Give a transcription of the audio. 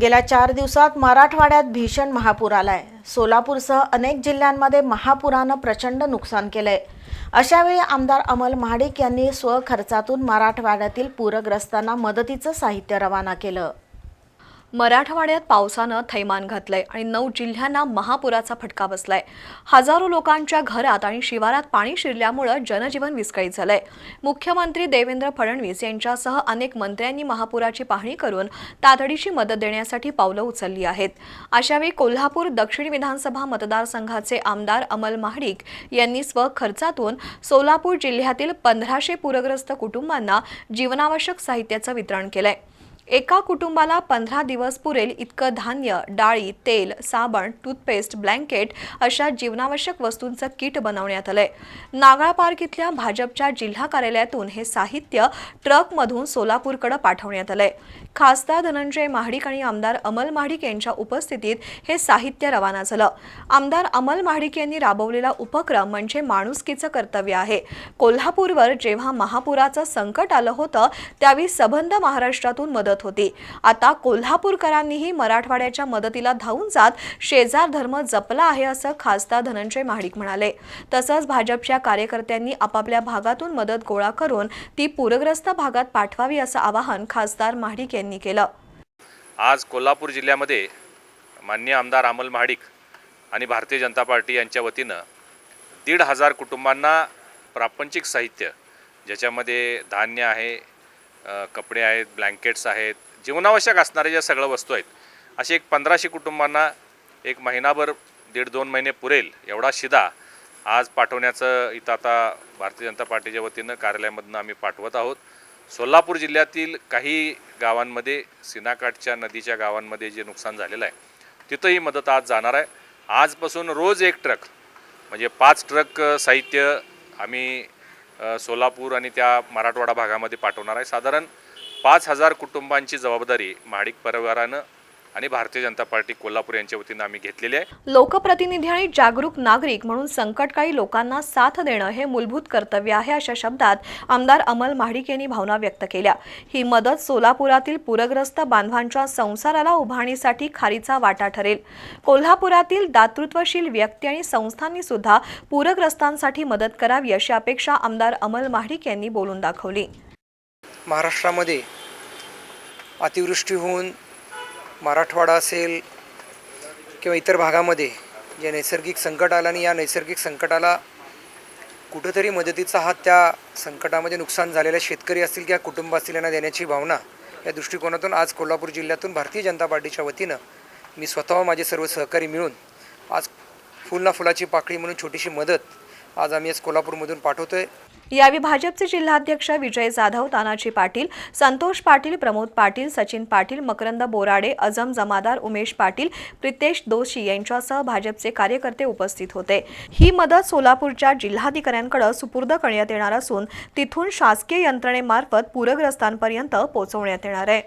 गेल्या चार दिवसात मराठवाड्यात भीषण महापूर आलाय. सोलापूरसह अनेक जिल्ह्यांमध्ये महापुरानं प्रचंड नुकसान केलंय. अशावेळी आमदार अमल महाडिक यांनी स्वखर्चातून मराठवाड्यातील पूरग्रस्तांना मदतीचं साहित्य रवाना केलं. मराठवाड्यात पावसानं थैमान घातलंय आणि नऊ जिल्ह्यांना महापुराचा फटका बसलाय. हजारो लोकांच्या घरात आणि शिवारात पाणी शिरल्यामुळं जनजीवन विस्कळीत झालंय. मुख्यमंत्री देवेंद्र फडणवीस यांच्यासह अनेक मंत्र्यांनी महापुराची पाहणी करून तातडीची मदत देण्यासाठी पावलं उचलली आहेत. अशावेळी कोल्हापूर दक्षिण विधानसभा मतदारसंघाचे आमदार अमल महाडिक यांनी स्वखर्चातून सोलापूर जिल्ह्यातील पंधराशे पूरग्रस्त कुटुंबांना जीवनावश्यक साहित्याचं वितरण केलंय. एका कुटुंबाला पंधरा दिवस पुरेल इतकं धान्य डाळी तेल साबण टूथपेस्ट ब्लँकेट अशा जीवनावश्यक वस्तूंचं किट बनवण्यात आलंय. नागाळ पार्क इथल्या भाजपच्या जिल्हा कार्यालयातून हे साहित्य ट्रकमधून सोलापूरकडे पाठवण्यात आलंय. खासदार धनंजय महाडिक आणि आमदार अमल महाडिक यांच्या उपस्थितीत हे साहित्य रवाना झालं. आमदार अमल महाडिक यांनी राबवलेला उपक्रम म्हणजे माणुसकीचं कर्तव्य आहे. कोल्हापूरवर जेव्हा महापुराचं संकट आलं होतं त्यावेळी सबंध महाराष्ट्रातून मदत होती. आता कोल्हापूरकरांनीही मराठवाड्याच्या मदतीला धावून जात शेजार धर्म जपला आहे असं खासदार धनंजय महाडिक म्हणाले. तसंच भाजपच्या कार्यकर्त्यांनी आपापल्या भागातून मदत गोळा करून ती पूरग्रस्त भागात पाठवावी असं आवाहन खासदार महाडिक यांनी केलं. आज कोल्हापूर जिल्ह्यामध्ये मान्य आमदार अमल महाडिक आणि भारतीय जनता पार्टी यांच्या वतीनं दीड हजार कुटुंबांना प्रापंचिक साहित्य ज्याच्यामध्ये धान्य आहे कपडे आहेत ब्लँकेट्स आहेत जीवनावश्यक असणाऱ्या ज्या सगळ्या वस्तू आहेत अशी एक पंधराशे कुटुंबांना एक महिनाभर दीड दोन महिने पुरेल एवढा शिदा आज पाठवण्याचं इथं आता भारतीय जनता पार्टीच्या वतीनं कार्यालयामधनं आम्ही पाठवत आहोत. सोलापूर जिल्ह्यातील काही गावांमध्ये सिनाकाठच्या नदीच्या गावांमध्ये जे नुकसान झालेलं आहे तिथंही मदत आज जाणार आहे. आजपासून रोज एक ट्रक म्हणजे पाच ट्रक साहित्य आम्ही सोलापूर आणि त्या मराठवाडा भागामध्ये पाठवणार आहे. साधारण पाच हजार कुटुंबांची जबाबदारी महाडिक परिवारानं आणि भारतीय जनता पार्टी कोल्हापूर यांच्या वतीनं आम्ही घेतलेली आहे. लोकप्रतिनिधी आणि जागरूक नागरिक म्हणून संकटकाळी लोकांना साथ देणं हे मूलभूत कर्तव्य आहे अशा शब्दात आमदार अमल महाडिक यांनी भावना व्यक्त केल्या. ही मदत सोलापुरातील पूरग्रस्त बांधवांच्या संसाराला उभारणीसाठी खारीचा वाटा ठरेल. कोल्हापुरातील दातृत्वशील व्यक्ती आणि संस्थांनी सुद्धा पूरग्रस्तांसाठी मदत करावी अशी अपेक्षा आमदार अमल महाडिक यांनी बोलून दाखवली. महाराष्ट्रामध्ये अतिवृष्टी होऊन मराठवाडा असेल किंवा इतर भागामध्ये जे नैसर्गिक संकट आलं आणि या नैसर्गिक संकटाला कुठंतरी मदतीचा हात त्या संकटामध्ये नुकसान झालेल्या शेतकरी असतील किंवा कुटुंब असतील यांना देण्याची भावना या दृष्टिकोनातून आज कोल्हापूर जिल्ह्यातून भारतीय जनता पार्टीच्या वतीनं मी स्वतः माझे सर्व सहकारी मिळून आज फुल ना फुलाची पाकळी म्हणून छोटीशी मदत आज आम्ही आज कोल्हापूरमधून पाठवतो आहे यावेळी भाजपचे जिल्हाध्यक्ष विजय जाधव तानाजी पाटील संतोष पाटील प्रमोद पाटील सचिन पाटील मकरंद बोराडे अजम जमादार उमेश पाटील प्रितेश दोशी यांच्यासह भाजपचे कार्यकर्ते उपस्थित होते. ही मदत सोलापूरच्या जिल्हाधिकाऱ्यांकडे सुपूर्द करण्यात येणार असून तिथून शासकीय यंत्रणेमार्फत पूरग्रस्तांपर्यंत पोहोचवण्यात येणार आहे.